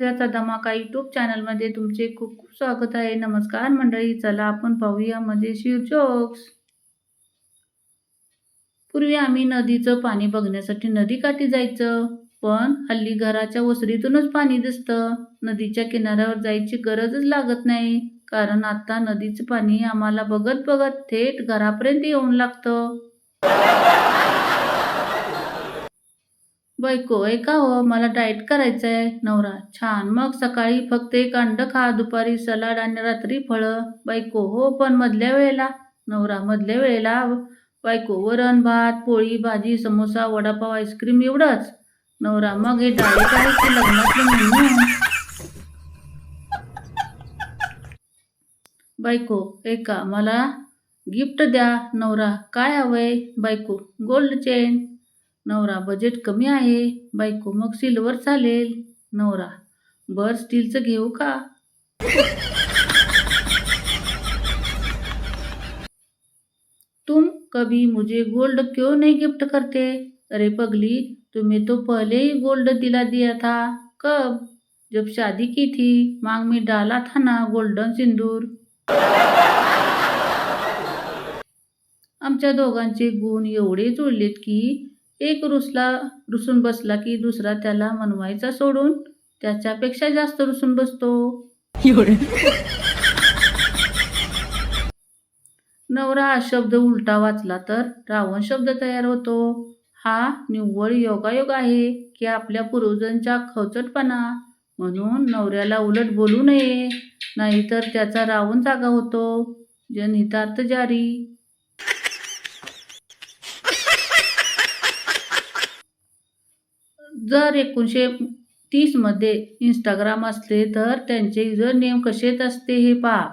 त्याचा धमाका यूट्यूब चॅनलमध्ये तुमचे खूप खूप स्वागत आहे. नमस्कार मंडळी चला आपण पाहूया म्हणजे मजेशीर जोक्स पूर्वी आम्ही नदीचं पाणी बघण्यासाठी नदीकाठी जायचं पण हल्ली घराच्या ओसरीतूनच पाणी दिसतं. नदीच्या किनाऱ्यावर जायची गरजच लागत नाही कारण आता नदीचं पाणी आम्हाला बघत बघत थेट घरापर्यंत येऊन लागतं. बायको ऐका हो मला डाएट करायचं आहे नवरा. छान. मग सकाळी फक्त एक अंड खा दुपारी सलाड आणि रात्री फळं. बायको हो पण मधल्या वेळेला. नवरा मधल्या वेळेला. बायको वरण भात पोळी भाजी समोसा वडापाव आईस्क्रीम एवढंच. नवरा मग हे डाएट आहे की लग्नातलं मेन्यू बायको ऐका मला गिफ्ट द्या. नवरा काय हवंय? बायको गोल्ड चेन. नवरा बजेट कमी आहे बायको मग सिल्वर चालेल. नवरा बर स्टीलचं घेऊ का? तुम कभी मुझे गोल्ड क्यों नहीं गिफ्ट करते? अरे पगली तुम्हें तो पहले ही गोल्ड दिला दिया था. कब? जब शादी की थी मांग में डाला था ना गोल्डन सिंदूर. आमच्या दोघांचे गुण एवढे जुळलेत की एक रुसला रुसून बसला की दुसरा त्याला मनवायचा सोडून त्याच्यापेक्षा जास्त रुसून बसतो. नवरा हा शब्द उलटा वाचला तर रावण शब्द तयार होतो. हा निव्वळ योगायोग आहे की आपल्या पूर्वजांच्या खवचटपणा म्हणून नवऱ्याला उलट बोलू नये नाहीतर त्याचा रावण जागा होतो. जनहितार्थ जारी. जर एकोणीसशे तीसमध्ये इंस्टाग्राम असले तर त्यांचे युजर नेम कसेच असते हे पहा.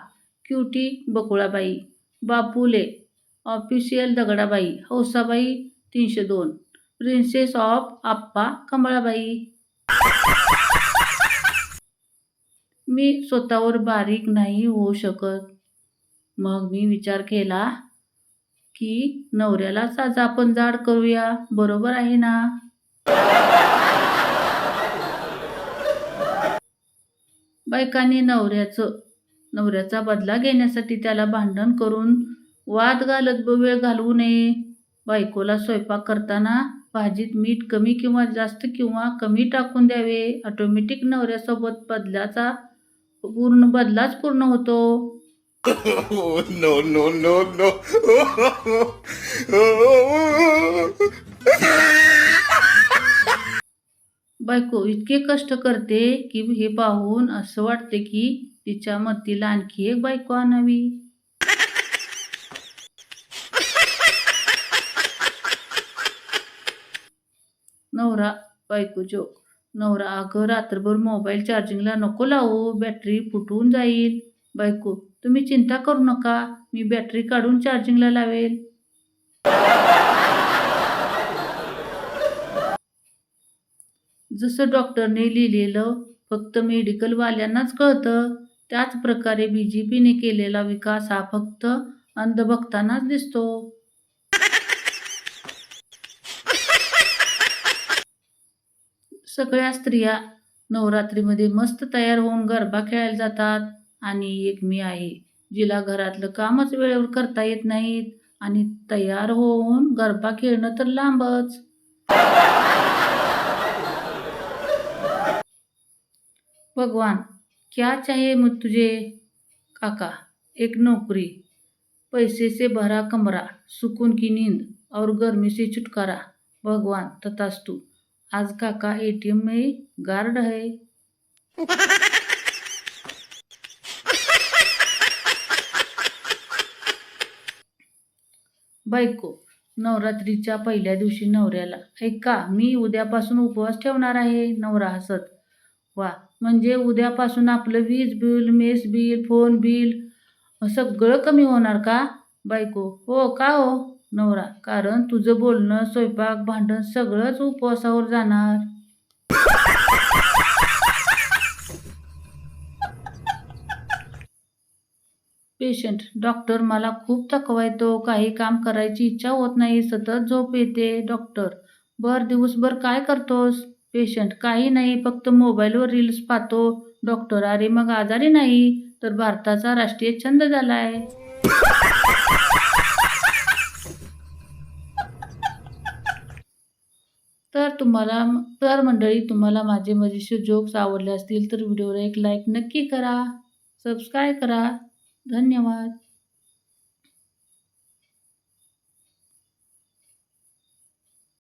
क्युटी बकुळाबाई बापुले ऑफिशियल दगडाबाई हौसाबाई तीनशे दोन प्रिन्सेस ऑफ आप्पा कमळाबाई. मी स्वतःवर बारीक नाही होऊ शकत. मग मी विचार केला की नवऱ्यालाच आज आपण जाड करूया बरोबर आहे ना? बायकांनी नवऱ्याचं नवऱ्याचा बदला घेण्यासाठी त्याला भांडण करून वाद घालत वेळ घालवू नये. बायकोला स्वयंपाक करताना भाजीत मीठ कमी किंवा जास्त किंवा कमी टाकून द्यावे. ऑटोमॅटिक नवऱ्यासोबत बदलाचा पूर्ण बदलाच पूर्ण होतो. No no no no. बायको इतके कष्ट करते की हे पाहून असं वाटते की तिच्या मतीला आणखी एक बायको आणावी. नवरा बायको जोक. नवरा अगं रात्रभर मोबाईल चार्जिंगला नको लावू बॅटरी फुटून जाईल. बायको तुम्ही चिंता करू नका मी बॅटरी काढून चार्जिंगला लावेल. जसं डॉक्टरने लिहिलेलं फक्त मेडिकलवाल्यांनाच कळतं त्याच प्रकारे बी जे पीने केलेला विकास हा फक्त अंधभक्तांनाच दिसतो. सगळ्या स्त्रिया नवरात्रीमध्ये मस्त तयार होऊन गरबा खेळायला जातात आणि एक मी आहे जिला घरातलं कामच वेळेवर करता येत नाहीत आणि तयार होऊन गरबा खेळणं तर लांबच. भगवान क्या चाहिए मुझ तुझे? काका एक नौकरी पैसे से भरा कमरा सुकून की नींद और गर्मी से छुटकारा। भगवान तथास्तु आज काका एटीएम में गार्ड है। बायको नवरात्रीच्या पहिल्या दिवशी नवऱ्याला ऐका मी उद्यापासून उपवास ठेवणार आहे नवरा हसत. वा म्हणजे उद्यापासून आपलं वीज bill mess bill phone bill सगळं कमी होणार का? बायको हो का हो? नवरा कारण तुझं बोलणं स्वयंपाक भांडण सगळंच उपवासावर जाणार. पेशंट डॉक्टर मला खूप थकवा येतो काही काम करायची इच्छा होत नाही. सतत झोप येते. डॉक्टर बर दिवसभर काय करतोस? पेशंट काही नाही फक्त मोबाईलवर रील्स पाहतो. डॉक्टर अरे मग आजारी नाही तर भारताचा राष्ट्रीय छंद झाला आहे तर तुम्हाला तर मंडळी तुम्हाला माझे मजेशीर जोक्स आवडले असतील तर व्हिडिओला एक लाईक नक्की करा. सबस्क्राईब करा. धन्यवाद.